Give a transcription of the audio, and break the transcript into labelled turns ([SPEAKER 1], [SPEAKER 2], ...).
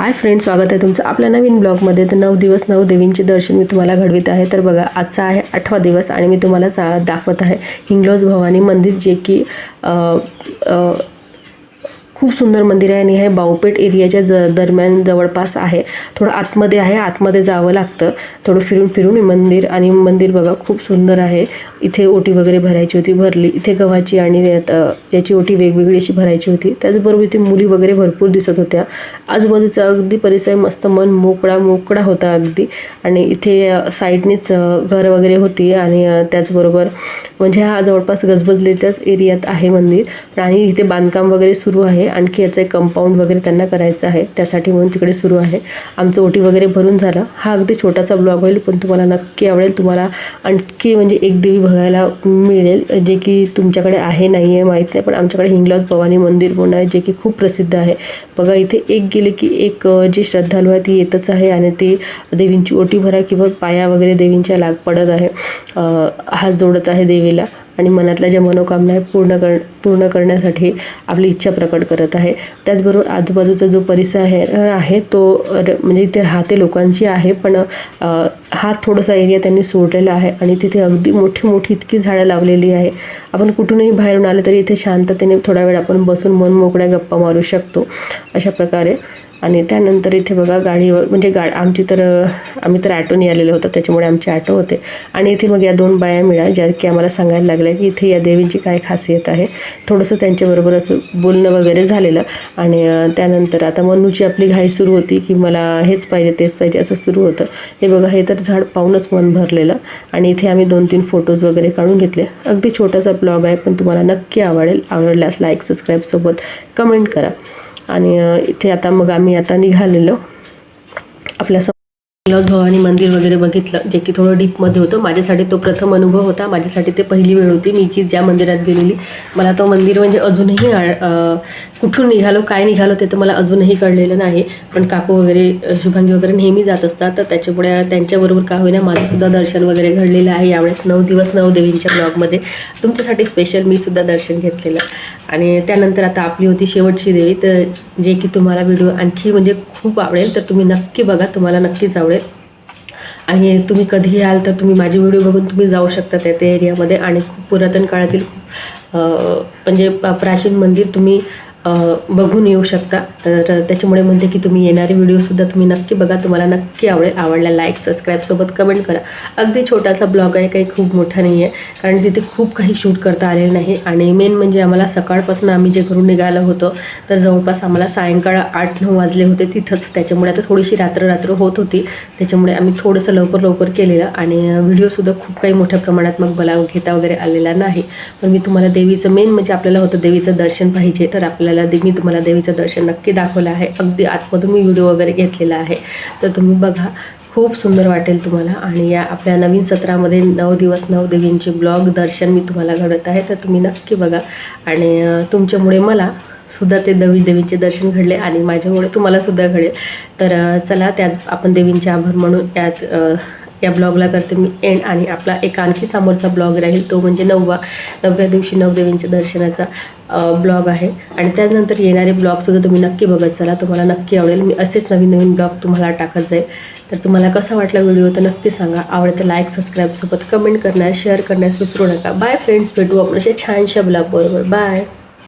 [SPEAKER 1] Hi friend स्वागत आहे तुमचं आपल्या नवीन ब्लॉगमध्ये तर नऊ दिवस नऊ देवींचे दर्शन मी तुम्हाला घडवित आहे. तर बघा आजचा आहे आठवा दिवस आणि मी तुम्हाला सा दाखवत आहे हिंगलोज भवानी मंदिर जे की खूप सुंदर मंदिर आहे आणि हे बावपेट एरियाच्या ज दरम्यान जवळपास आहे. थोडं आतमध्ये आहे. आतमध्ये जावं लागतं. थोडं फिरून फिरून हे मंदिर आणि मंदिर बघा खूप सुंदर आहे. इथे ओटी वगैरे भरायची होती भरली. इथे गव्हाची आणि याची ओटी वेगवेगळी अशी भरायची होती. त्याचबरोबर इथे मुली वगैरे भरपूर दिसत होत्या. आजूबाजूचा अगदी परिसर मस्त मन मोकळा मोकळा होता अगदी. आणि इथे साईडनेच घर वगैरे होती आणि त्याचबरोबर म्हणजे हा जवळपास गजबजलेल्याच एरियात आहे मंदिर. आणि इथे बांधकाम वगैरे सुरू आहे. आणखी याचं एक कंपाऊंड वगैरे त्यांना करायचं आहे. त्यासाठी म्हणून तिकडे सुरू आहे. आमचं ओटी वगैरे भरून झालं. हा अगदी छोटासा ब्लॉग होईल पण तुम्हाला नक्की आवडेल. तुम्हाला आणखी म्हणजे एक देवी बघायला मिळेल जे की तुमच्याकडे आहे नाही आहे माहीत नाही. पण आमच्याकडे हिंगलाज भवानी मंदिर म्हणून आहे जे की खूप प्रसिद्ध आहे. बघा इथे एक गेले की एक जी श्रद्धालू आहे ती येतच आहे आणि ती देवींची ओटी भरा किंवा पाया वगैरे देवींच्या लाग पडत आहे. हात जोडत आहे देवीला. आणि मनातल्या ज्या मनोकामना आहे पूर्ण कर पूर्ण करण्यासाठी आपली इच्छा प्रकट करत आहे. त्याचबरोबर आजूबाजूचा जो परिसर आहे आहे तो म्हणजे इथे राहते लोकांची आहे पण हा थोडासा एरिया त्यांनी सोडलेला आहे आणि तिथे अगदी मोठी मोठी इतकी झाडं लावलेली आहे. आपण कुठूनही बाहेरून आलं तरी इथे शांततेने थोडा वेळ आपण बसून मन मोकळ्या गप्पा मारू शकतो. अशा प्रकारे आणि त्यानंतर इथे बघा गाडी म्हणजे गा आमची तर आम्ही तर ॲटोने आलेलो होतो त्याच्यामुळे आमचे ॲटो होते. आणि इथे मग या दोन बाया मिळाल्या ज्या की आम्हाला सांगायला लागल्या की इथे या देवींची काय खासियत आहे. थोडंसं त्यांच्याबरोबर असं बोलणं वगैरे झालेलं. आणि त्यानंतर आता मनूची आपली घाई सुरू होती की मला हेच पाहिजे तेच पाहिजे असं सुरू होतं. हे बघा हे तर झाड पाहूनच मन भरलेलं. आणि इथे आम्ही दोन तीन फोटोज वगैरे काढून घेतले. अगदी छोटासा ब्लॉग आहे पण तुम्हाला नक्की आवडेल. आवडल्यास लाईक सबस्क्राईबसोबत कमेंट करा. आणि इथे आता मग आम्ही आता निघालेलो. आपल्या लॉज भवानी मंदिर वगैरे बघितलं जे की थोडं डीपमध्ये होतं. माझ्यासाठी तो प्रथम अनुभव होता. माझ्यासाठी ते पहिली वेळ होती. मी की ज्या मंदिरात गेलेली मला तो मंदिर म्हणजे अजूनही कुठून निघालो काय निघालो ते तर मला अजूनही कळलेलं नाही. पण काकू वगैरे शुभांगी वगैरे नेहमी जात असतात. तर त्याच्यामुळे त्यांच्याबरोबर का होईना माझंसुद्धा दर्शन वगैरे घडलेलं आहे. यावेळेस नऊ दिवस नऊ देवींच्या ब्लॉगमध्ये. तुमच्यासाठी स्पेशल मी सुद्धा दर्शन घेतलेलं. आणि त्यानंतर आता आपली होती शेवटची देवी. तर जे की तुम्हाला व्हिडिओ आणखी म्हणजे खूप आवडेल तर तुम्ही नक्की बघा. तुम्हाला नक्कीच आवडेल. आणि तुम्ही कधीही याल तर तुम्ही माझे व्हिडिओ बघून तुम्ही जाऊ शकता त्या त्या एरियामध्ये. आणि खूप पुरातन काळातील म्हणजे प्राचीन मंदिर तुम्ही बघून येऊ शकता. तर त्याच्यामुळे म्हणते की तुम्ही येणारे व्हिडिओसुद्धा तुम्ही नक्की बघा. तुम्हाला नक्की आवडेल. आवडल्या लाईक सबस्क्राईबसोबत कमेंट करा. अगदी छोटासा ब्लॉग आहे. काही खूप मोठा नाही आहे कारण तिथे खूप काही शूट करता आलेलं नाही. आणि मेन म्हणजे आम्हाला सकाळपासून आम्ही जे घरून निघालो होतो तर जवळपास आम्हाला सायंकाळ आठ नऊ वाजले होते तिथंच. त्याच्यामुळे आता थोडीशी रात्र रात्र होत होती. त्याच्यामुळे आम्ही थोडंसं लवकर लवकर केलेलं. आणि व्हिडिओसुद्धा खूप काही मोठ्या प्रमाणात मग मला घेता वगैरे आलेला नाही. पण मी तुम्हाला देवीचं मेन म्हणजे आपल्याला होतं देवीचं दर्शन पाहिजे. तर आपल्याला दे मी तुम्हाला देवीचं दर्शन नक्की दाखवलं आहे. अगदी आतमधून मी व्हिडिओ वगैरे घेतलेला आहे. तर तुम्ही बघा खूप सुंदर वाटेल तुम्हाला. आणि या आपल्या नवीन सत्रामध्ये नऊ दिवस नऊ देवींचे ब्लॉग दर्शन मी तुम्हाला घडत आहे. तर तुम्ही नक्की बघा. आणि तुमच्यामुळे मला सुद्धा ते देवी देवींचे दर्शन घडले आणि माझ्यामुळे तुम्हाला सुद्धा घडेल. तर चला त्यात आपण देवींचे आभार म्हणून त्यात या ब्लॉगला करते मी एंड आणि आपला एक आणखी समोरचा ब्लॉग राहील तो म्हणजे नववा नवव्या दिवशी नवदेवींच्या दर्शनाचा ब्लॉग आहे. आणि त्यानंतर येणारे ब्लॉगसुद्धा तुम्ही नक्की बघत चला तुम्हाला नक्की आवडेल. मी असेच नवीन नवीन ब्लॉग तुम्हाला टाकत जाईल. तर तुम्हाला कसा वाटला व्हिडिओ तर नक्की सांगा. आवडतं लाईक सबस्क्राईबसोबत कमेंट करण्यास शेअर करण्यास विसरू नका. बाय फ्रेंड्स भेटू आपण अशा छानशा ब्लॉग बरोबर बाय